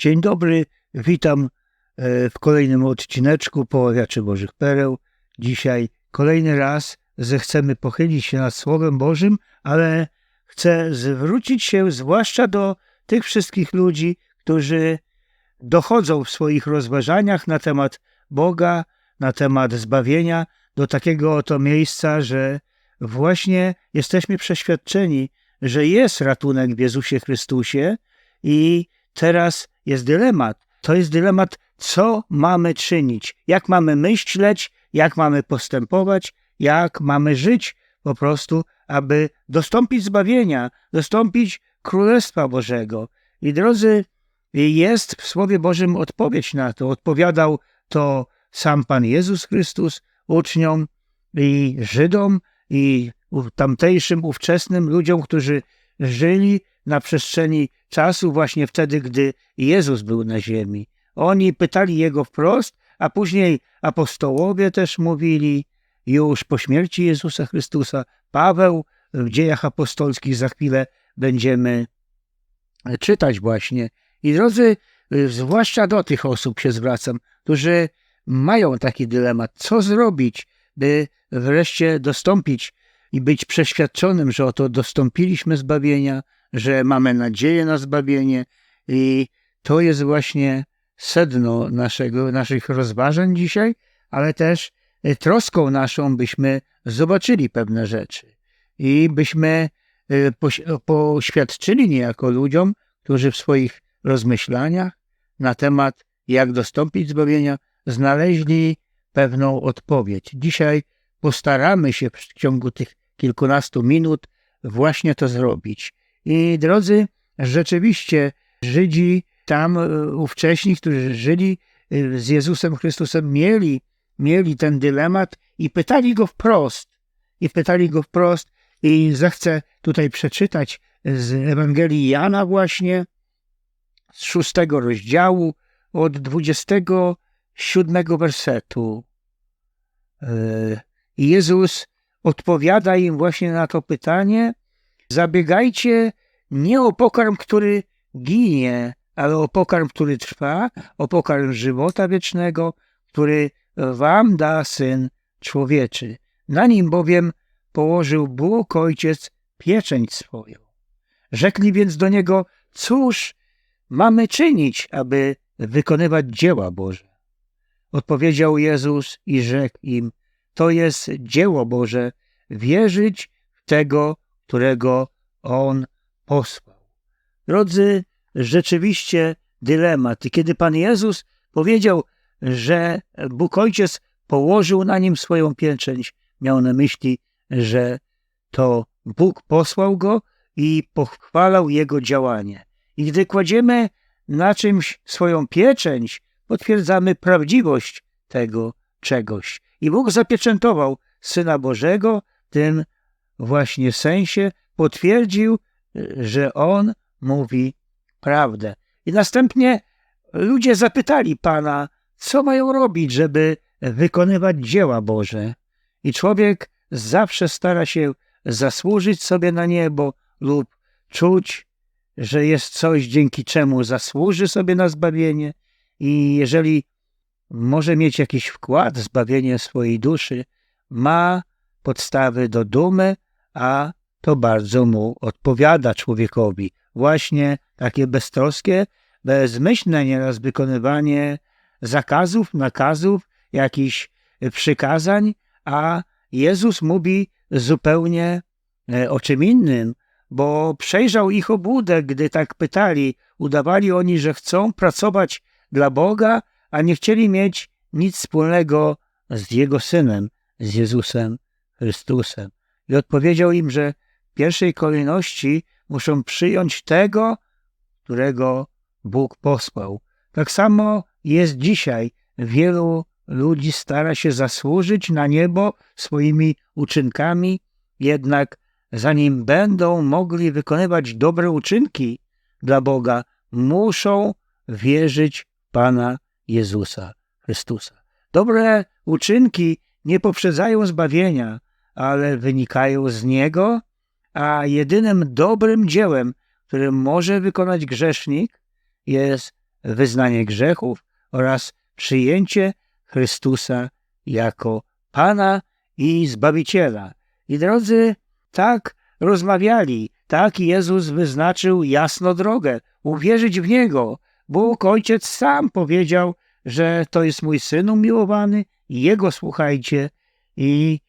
Dzień dobry, witam e, w kolejnym odcineczku Poławiaczy Bożych Pereł. Dzisiaj kolejny raz zechcemy pochylić się nad Słowem Bożym, ale chcę zwrócić się zwłaszcza do tych wszystkich ludzi, którzy dochodzą w swoich rozważaniach na temat Boga, na temat zbawienia, do takiego oto miejsca, że właśnie jesteśmy przeświadczeni, że jest ratunek w Jezusie Chrystusie i teraz jest dylemat. To jest dylemat, co mamy czynić, jak mamy myśleć, jak mamy postępować, jak mamy żyć po prostu, aby dostąpić zbawienia, dostąpić Królestwa Bożego. I drodzy, jest w Słowie Bożym odpowiedź na to. Odpowiadał to sam Pan Jezus Chrystus uczniom i Żydom i tamtejszym, ówczesnym ludziom, którzy żyli na przestrzeni czasu właśnie wtedy, gdy Jezus był na ziemi. Oni pytali Jego wprost, a później apostołowie też mówili już po śmierci Jezusa Chrystusa. Paweł w dziejach apostolskich za chwilę będziemy czytać właśnie. I drodzy, zwłaszcza do tych osób się zwracam, którzy mają taki dylemat, co zrobić, by wreszcie dostąpić i być przeświadczonym, że oto dostąpiliśmy zbawienia, że mamy nadzieję na zbawienie i to jest właśnie sedno naszego, naszych rozważań dzisiaj, ale też e, troską naszą, byśmy zobaczyli pewne rzeczy i byśmy e, poświadczyli niejako ludziom, którzy w swoich rozmyślaniach na temat, jak dostąpić zbawienia, znaleźli pewną odpowiedź. Dzisiaj postaramy się w ciągu tych kilkunastu minut właśnie to zrobić. I drodzy, rzeczywiście Żydzi tam e, ówcześni, którzy żyli e, z Jezusem Chrystusem, mieli, mieli ten dylemat i pytali go wprost. I pytali go wprost. I zechcę tutaj przeczytać z Ewangelii Jana właśnie, z szóstego rozdziału, od dwudziestego siódmego wersetu. E, Jezus odpowiada im właśnie na to pytanie, Zabiegajcie nie o pokarm, który ginie, ale o pokarm, który trwa, o pokarm żywota wiecznego, który wam da Syn Człowieczy. Na nim bowiem położył Bóg Ojciec pieczęć swoją. Rzekli więc do Niego, cóż mamy czynić, aby wykonywać dzieła Boże? Odpowiedział Jezus i rzekł im, to jest dzieło Boże, wierzyć w tego, którego On posłał. Drodzy, rzeczywiście dylemat. Kiedy Pan Jezus powiedział, że Bóg Ojciec położył na nim swoją pieczęć, miał na myśli, że to Bóg posłał go i pochwalał jego działanie. I gdy kładziemy na czymś swoją pieczęć, potwierdzamy prawdziwość tego czegoś. I Bóg zapieczętował Syna Bożego tym właśnie sensie potwierdził, że on mówi prawdę. I następnie ludzie zapytali Pana, co mają robić, żeby wykonywać dzieła Boże. I człowiek zawsze stara się zasłużyć sobie na niebo lub czuć, że jest coś, dzięki czemu zasłuży sobie na zbawienie. I jeżeli może mieć jakiś wkład w zbawienie swojej duszy, ma podstawy do dumy, a to bardzo mu odpowiada człowiekowi. Właśnie takie beztroskie, bezmyślne nieraz wykonywanie zakazów, nakazów, jakichś przykazań, a Jezus mówi zupełnie e, o czym innym, bo przejrzał ich obłudę, gdy tak pytali. Udawali oni, że chcą pracować dla Boga, a nie chcieli mieć nic wspólnego z Jego Synem, z Jezusem Chrystusem i odpowiedział im, że pierwszej kolejności muszą przyjąć tego, którego Bóg posłał. Tak samo jest dzisiaj. Wielu ludzi stara się zasłużyć na niebo swoimi uczynkami, jednak zanim będą mogli wykonywać dobre uczynki dla Boga, muszą wierzyć w Pana Jezusa Chrystusa. Dobre uczynki nie poprzedzają zbawienia, ale wynikają z niego, a jedynym dobrym dziełem, które może wykonać grzesznik, jest wyznanie grzechów oraz przyjęcie Chrystusa jako Pana i Zbawiciela. I drodzy, tak rozmawiali, tak Jezus wyznaczył jasno drogę, uwierzyć w Niego. Bóg Ojciec sam powiedział, że to jest mój Syn umiłowany, Jego słuchajcie i,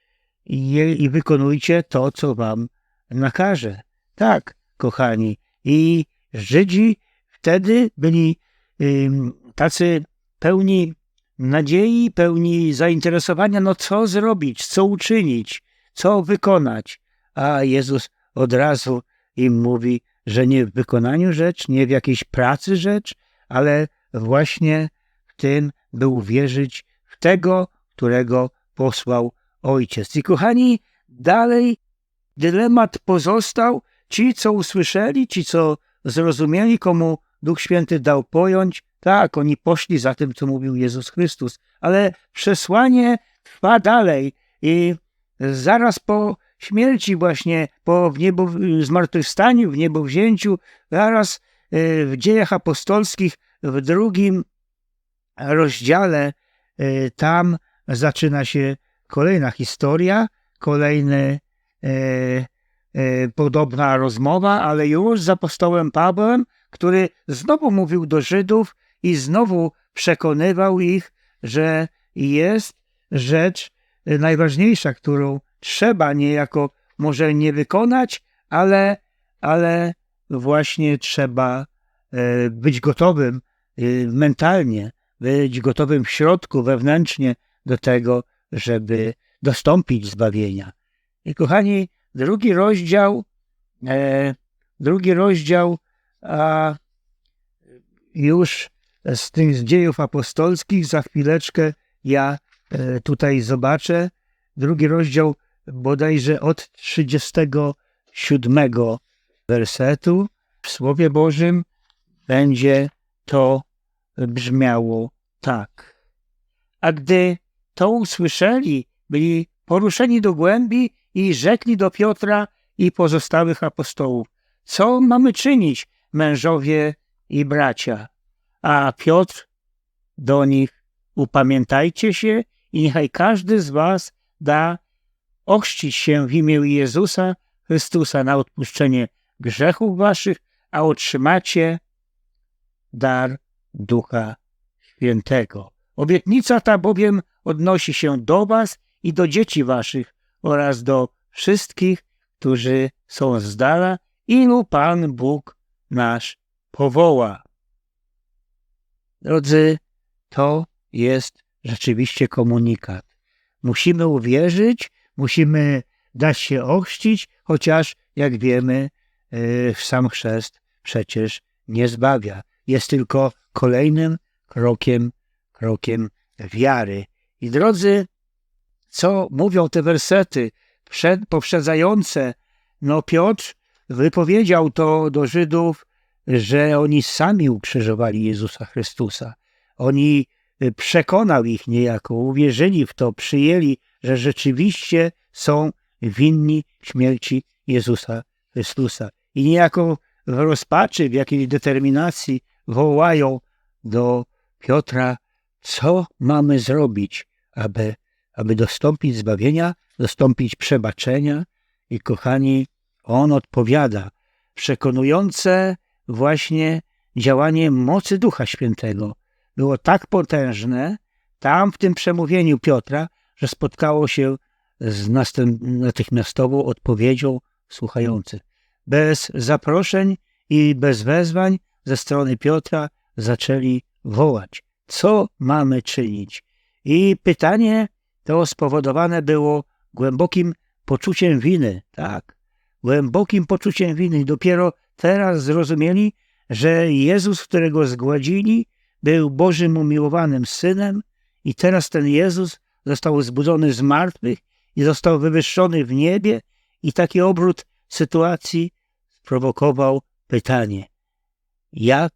i, i wykonujcie to, co Wam nakaże. Tak, kochani. I Żydzi wtedy byli tacy pełni nadziei, pełni zainteresowania, no co zrobić, co uczynić, co wykonać. A Jezus od razu im mówi, że nie w wykonaniu rzecz, nie w jakiejś pracy rzecz, ale właśnie w tym, by uwierzyć w tego, którego posłał Ojciec. I kochani, dalej dylemat pozostał. Ci, co usłyszeli, ci, co zrozumieli, komu Duch Święty dał pojąć, tak, oni poszli za tym, co mówił Jezus Chrystus, ale przesłanie trwa dalej i zaraz po śmierci właśnie, po w niebo, zmartwychwstaniu, w niebo wzięciu, zaraz e, w dziejach apostolskich w drugim rozdziale e, tam zaczyna się kolejna historia, kolejny podobna rozmowa, ale już z apostołem Pawłem, który znowu mówił do Żydów i znowu przekonywał ich, że jest rzecz najważniejsza, którą trzeba niejako może nie wykonać, ale, ale właśnie trzeba e, być gotowym e, mentalnie, być gotowym w środku, wewnętrznie do tego, żeby dostąpić zbawienia. I kochani, drugi rozdział, e, drugi rozdział, a już z tych z dziejów apostolskich, za chwileczkę ja tutaj zobaczę, drugi rozdział bodajże od 37 wersetu w Słowie Bożym będzie to brzmiało tak. A gdy to usłyszeli, byli poruszeni do głębi i rzekli do Piotra i pozostałych apostołów: Co mamy czynić, mężowie i bracia? A Piotr do nich: Upamiętajcie się i niechaj każdy z was da ochrzcić się w imię Jezusa Chrystusa na odpuszczenie grzechów waszych, a otrzymacie dar Ducha Świętego. Obietnica ta bowiem odnosi się do was i do dzieci waszych oraz do wszystkich, którzy są z dala, ilu Pan Bóg nasz powoła. Drodzy, to jest rzeczywiście komunikat. Musimy uwierzyć, musimy dać się ochrzcić, chociaż jak wiemy, e, sam chrzest przecież nie zbawia. Jest tylko kolejnym krokiem, krokiem wiary. I drodzy, co mówią te wersety przed, poprzedzające? No Piotr wypowiedział to do Żydów, że oni sami ukrzyżowali Jezusa Chrystusa. Oni e, przekonał ich niejako, uwierzyli w to, przyjęli że rzeczywiście są winni śmierci Jezusa Chrystusa. I niejako w rozpaczy, w jakiejś determinacji wołają do Piotra, co mamy zrobić, aby, aby dostąpić zbawienia, dostąpić przebaczenia. I kochani, on odpowiada, przekonujące właśnie działanie mocy Ducha Świętego było tak potężne tam w tym przemówieniu Piotra, że spotkało się z natychmiastową odpowiedzią słuchających. Bez zaproszeń i bez wezwań ze strony Piotra zaczęli wołać, co mamy czynić. I pytanie to spowodowane było głębokim poczuciem winy, tak, głębokim poczuciem winy. Dopiero teraz zrozumieli, że Jezus, którego zgładzili, był Bożym umiłowanym Synem i teraz ten Jezus został zbudzony z martwych i został wywyższony w niebie i taki obrót sytuacji sprowokował pytanie, jak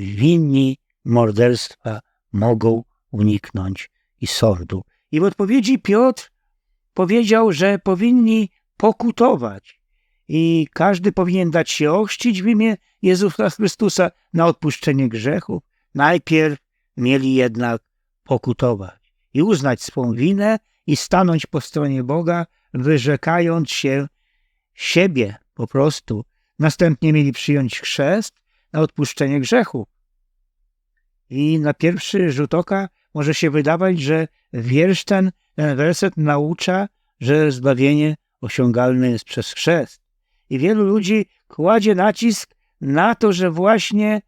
winni morderstwa mogą uniknąć i sądu. I w odpowiedzi Piotr powiedział, że powinni pokutować. i każdy powinien dać się ochrzcić w imię Jezusa Chrystusa na odpuszczenie grzechów. Najpierw mieli jednak pokutować i uznać swą winę i stanąć po stronie Boga, wyrzekając się siebie po prostu. Następnie mieli przyjąć chrzest na odpuszczenie grzechów. I na pierwszy rzut oka może się wydawać, że wiersz ten, ten werset naucza, że zbawienie osiągalne jest przez chrzest. I wielu ludzi kładzie nacisk na to, że właśnie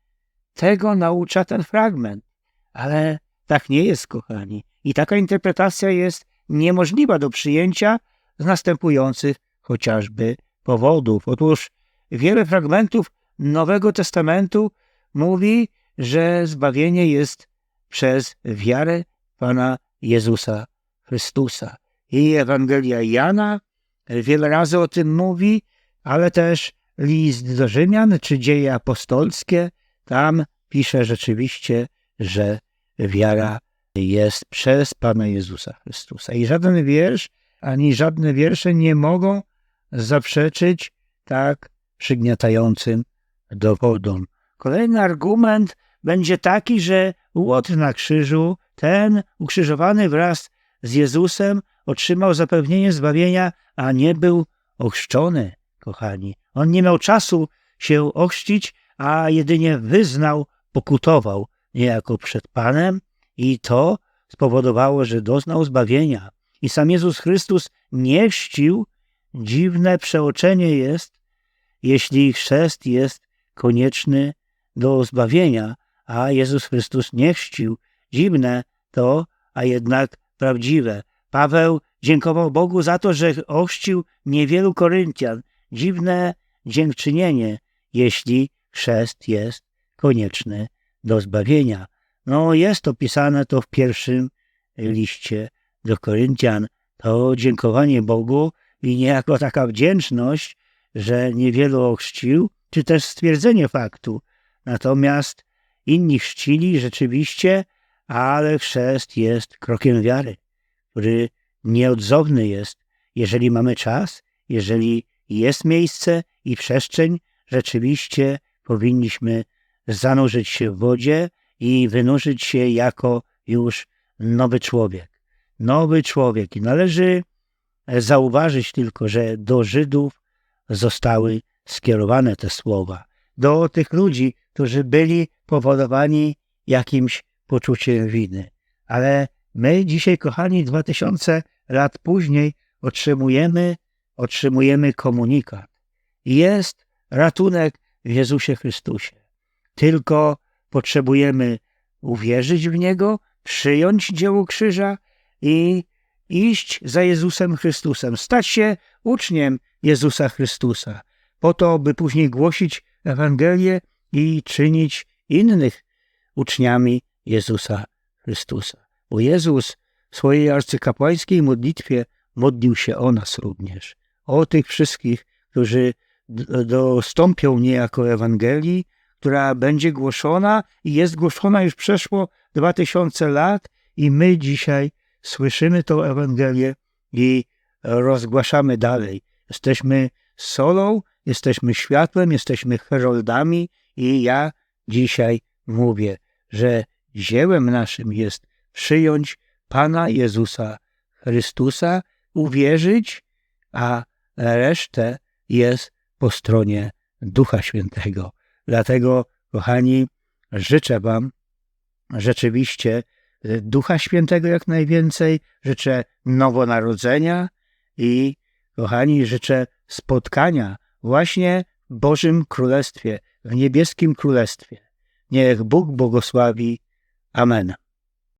tego naucza ten fragment. Ale tak nie jest, kochani. I taka interpretacja jest niemożliwa do przyjęcia z następujących chociażby powodów. Otóż wiele fragmentów Nowego Testamentu mówi, że zbawienie jest przez wiarę Pana Jezusa Chrystusa. I Ewangelia Jana wiele razy o tym mówi, ale też list do Rzymian czy dzieje apostolskie, tam pisze rzeczywiście, że wiara jest przez Pana Jezusa Chrystusa. I żaden wiersz, ani żadne wiersze nie mogą zaprzeczyć tak przygniatającym dowodom. Kolejny argument będzie taki, że Łotr na krzyżu, ten ukrzyżowany wraz z Jezusem, otrzymał zapewnienie zbawienia, a nie był ochrzczony, kochani. On nie miał czasu się ochrzcić, a jedynie wyznał, pokutował niejako przed Panem i to spowodowało, że doznał zbawienia. I sam Jezus Chrystus nie chrzcił. Dziwne przeoczenie jest, jeśli chrzest jest konieczny do zbawienia, a Jezus Chrystus nie chrzcił. Dziwne to, a jednak prawdziwe. Paweł dziękował Bogu za to, że ochrzcił niewielu Koryntian. Dziwne dziękczynienie, jeśli chrzest jest konieczny do zbawienia. No, jest opisane to w pierwszym liście do Koryntian. To dziękowanie Bogu i niejako taka wdzięczność, że niewielu ochrzcił, czy też stwierdzenie faktu. Natomiast inni chrzcili rzeczywiście, ale chrzest jest krokiem wiary, który nieodzowny jest, jeżeli mamy czas, jeżeli jest miejsce i przestrzeń, rzeczywiście powinniśmy zanurzyć się w wodzie i wynurzyć się jako już nowy człowiek. Nowy człowiek. I należy zauważyć tylko, że do Żydów zostały skierowane te słowa. Do tych ludzi, którzy byli powodowani jakimś poczuciem winy. Ale my dzisiaj, kochani, dwa tysiące lat później otrzymujemy, otrzymujemy komunikat. Jest ratunek w Jezusie Chrystusie. Tylko potrzebujemy uwierzyć w Niego, przyjąć dzieło krzyża i iść za Jezusem Chrystusem, stać się uczniem Jezusa Chrystusa, po to, by później głosić Ewangelię i czynić innych uczniami Jezusa Chrystusa. Bo Jezus w swojej arcykapłańskiej modlitwie modlił się o nas również, o tych wszystkich, którzy dostąpią niejako Ewangelii, która będzie głoszona i jest głoszona już przeszło dwa tysiące lat i my dzisiaj słyszymy tą Ewangelię i rozgłaszamy dalej. Jesteśmy solą, jesteśmy światłem, jesteśmy heroldami i ja dzisiaj mówię, że dziełem naszym jest przyjąć Pana Jezusa Chrystusa, uwierzyć, a resztę jest po stronie Ducha Świętego. Dlatego, kochani, życzę Wam rzeczywiście Ducha Świętego jak najwięcej, życzę nowonarodzenia i, kochani, życzę spotkania właśnie w Bożym Królestwie, w niebieskim Królestwie. Niech Bóg błogosławi. Amen.